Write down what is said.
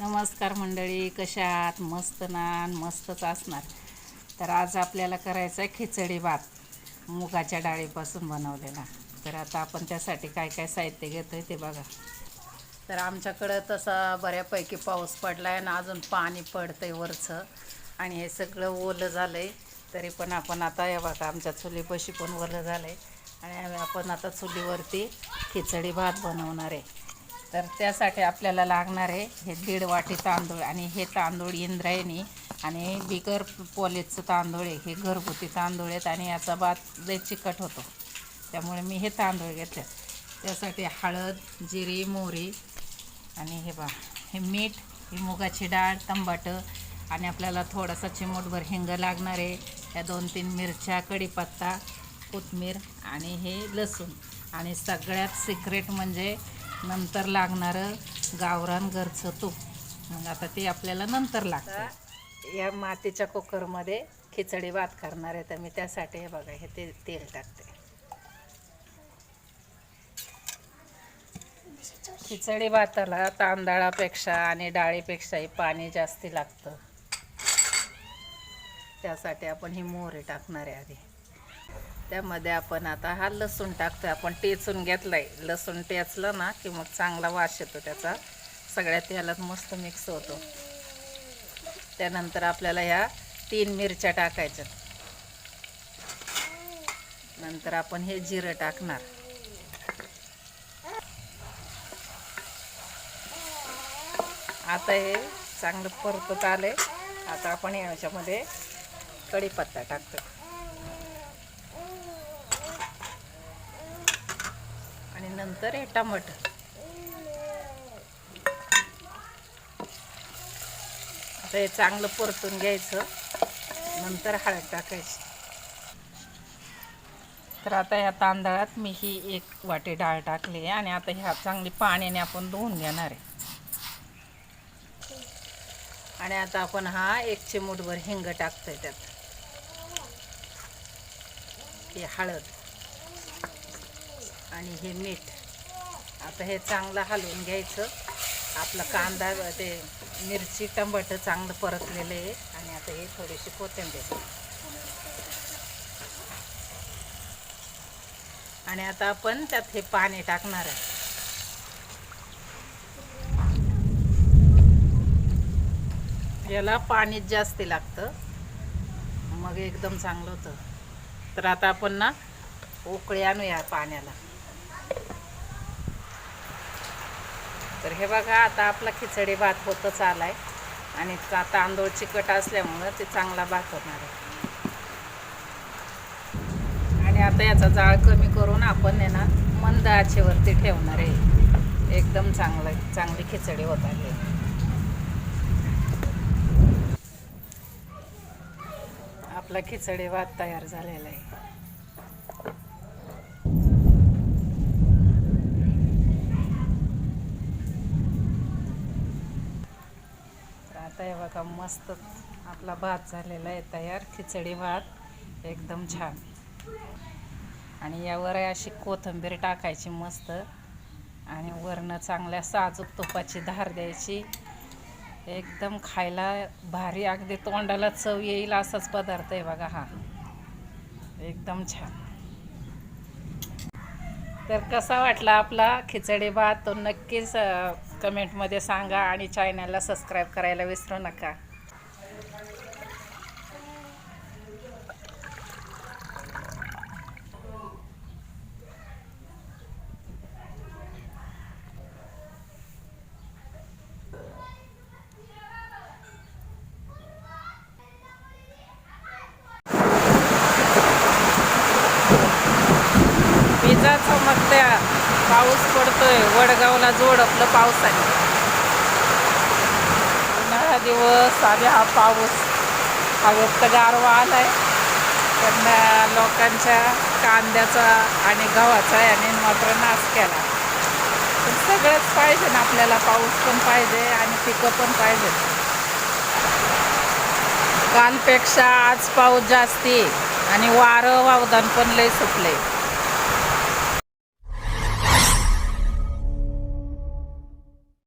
नमस्कार मंडळी कशा आहात? मस्त ना मस्तच असणार. तर आज आपल्याला करायचं आहे खिचडी भात. मुगाच्या डाळीपासून बनवलेला. तर आता आपण त्यासाठी काय काय साहित्य घेतो आहे ते बघा. तर आमच्याकडं तसा बऱ्यापैकी पाऊस पडला आहे आणि अजून पाणी पडतं आहे वरचं. आणि हे सगळं ओलं झालं आहे तरी पण आपण आता या बघा आमच्या चुलीपाशी पण ओलं झालं आहे आणि आम्ही- आपण आता चुलीवरती खिचडी भात बनवणार आहे. तर त्यासाठी आपल्याला लागणार आहे हे दीड वाटी तांदूळ आणि हे तांदूळ इंद्रायणी आणि बिगर पॉलेजचं तांदूळ आहे. हे घरगुती तांदूळ आहेत आणि याचा भात लय चिकट होतो. त्यामुळे मी हे तांदूळ घेतले. त्यासाठी हळद जिरी मोहरी आणि हे बा हे मीठ ही मुगाची डाळ तंबाटं आणि आपल्याला थोडासा चिमूटभर हिंग लागणार आहे. या दोन तीन मिरच्या कढीपत्ता कोथमीर आणि हे लसूण. आणि सगळ्यात सिक्रेट म्हणजे नंतर लागणारं गावरान घरचं तूप. मग आता ते आपल्याला नंतर लागतं. या मातीच्या कुकरमध्ये खिचडी भात करणार आहे तर मी त्यासाठी हे बघा हे ते तेल टाकते. खिचडी भाताला तांदळापेक्षा आणि डाळीपेक्षाही पाणी जास्ती लागतं. त्यासाठी आपण ही मोहरी टाकणार आहे आधी. त्यामध्ये आपण आता हा लसूण टाकतोय. आपण टेचून घेतलाय. लसूण टेचलं ना की मग चांगला वास येतो त्याचा. सगळ्या तेलात मस्त मिक्स होतो. त्यानंतर आपल्याला ह्या तीन मिरच्या टाकायच्या. नंतर आपण हे जिरं टाकणार. आता हे चांगलं परतत आहे आता आपण याच्यामध्ये कढीपत्ता टाकतो नंतर हे टमाटर. आता हे चांगलं परतून घ्यायचं. नंतर हळद टाकायची. तर आता ह्या तांदळात मी ही एक वाटी डाळ टाकली आहे आणि आता ह्या चांगली पाण्याने आपण धुवून घेणार आहे. आणि आता आपण हा एक चिमूटभर हिंग टाकतोय त्यात. हे हळद. आणि हे मीठ आता हे चांगलं हलवून घ्यायचं. आपलं कांदा ते मिरची टमाटर चांगलं परतलेलं आहे. आणि आता हे थोडीशी कोथिंबीर. आणि आता आपण त्यात हे पाणी टाकणार आहे. याला पाणीच जास्ती लागतं. मग एकदम चांगलं होतं. तर आता आपण ना उकळी आणूया पाण्याला. तर हे बघा आता आपला खिचडी भात होतच आहे आणि तांदूळ चिकट असल्यामुळं ते चांगला भात होणार आहे. आणि आता याचा जाळ कमी करून आपण आहे ना मंद आचेवरती ठेवणार आहे. एकदम चांगलं चांगली खिचडी होत आली आपला खिचडी भात तयार झालेला आहे तर आता हे बघा मस्त आपला भात झालेला आहे तयार खिचडी भात एकदम छान. आणि यावर अशी कोथिंबीर टाकायची मस्त. आणि वरनं चांगल्या साजूक तुपाची धार द्यायची. एकदम खायला भारी अगदी तोंडाला चव येईल असाच पदार्थ आहे बघा हा. एकदम छान. तर कसा वाटला आपला खिचडी भात? तो नक्कीच कमेंटमध्ये सांगा आणि चॅनलला सबस्क्राईब करायला विसरू नका. पाऊस पडतोय. वडगावला जोड आपलं पावसाने. उन्हाळा दिवस आणि हा पाऊस. हवेत व्यक्त गारवा आलाय. पण लोकांच्या कांद्याचा आणि गव्हाचा याने मात्र नाश केला. पण सगळंच पाहिजे ना आपल्याला. पाऊस पण पाहिजे आणि पिकं पण पाहिजे. कालपेक्षा आज पाऊस जास्ती आणि वारं वावदान पण लय सुटले